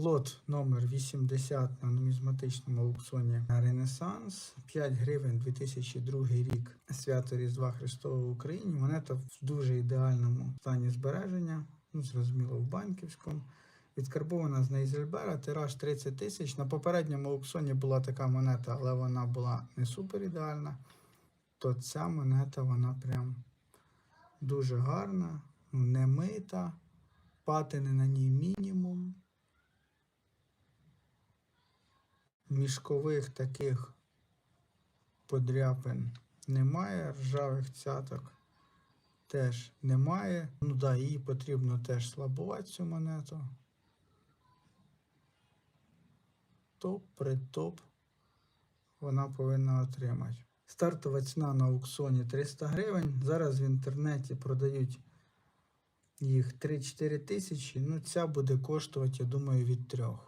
Лот номер 80 на нумізматичному аукціоні Ренесанс. 5 гривень 2002 рік. Свято Різдва Христова в Україні. Монета в дуже ідеальному стані збереження. Ну, зрозуміло, в банківському. Відкарбована з Нейзельбера, тираж 30 тисяч. На попередньому аукціоні була така монета, але вона була не супер ідеальна. То ця монета, вона прям дуже гарна, ну, не мита, патини на ній мінімум. Мішкових таких подряпин немає, ржавих цяток теж немає. Ну да, її потрібно теж слабувати цю монету. Топ при топ вона повинна отримати. Стартова ціна на аукціоні 300 гривень. Зараз в інтернеті продають їх 3-4 тисячі. Ну, ця буде коштувати, я думаю, від трьох.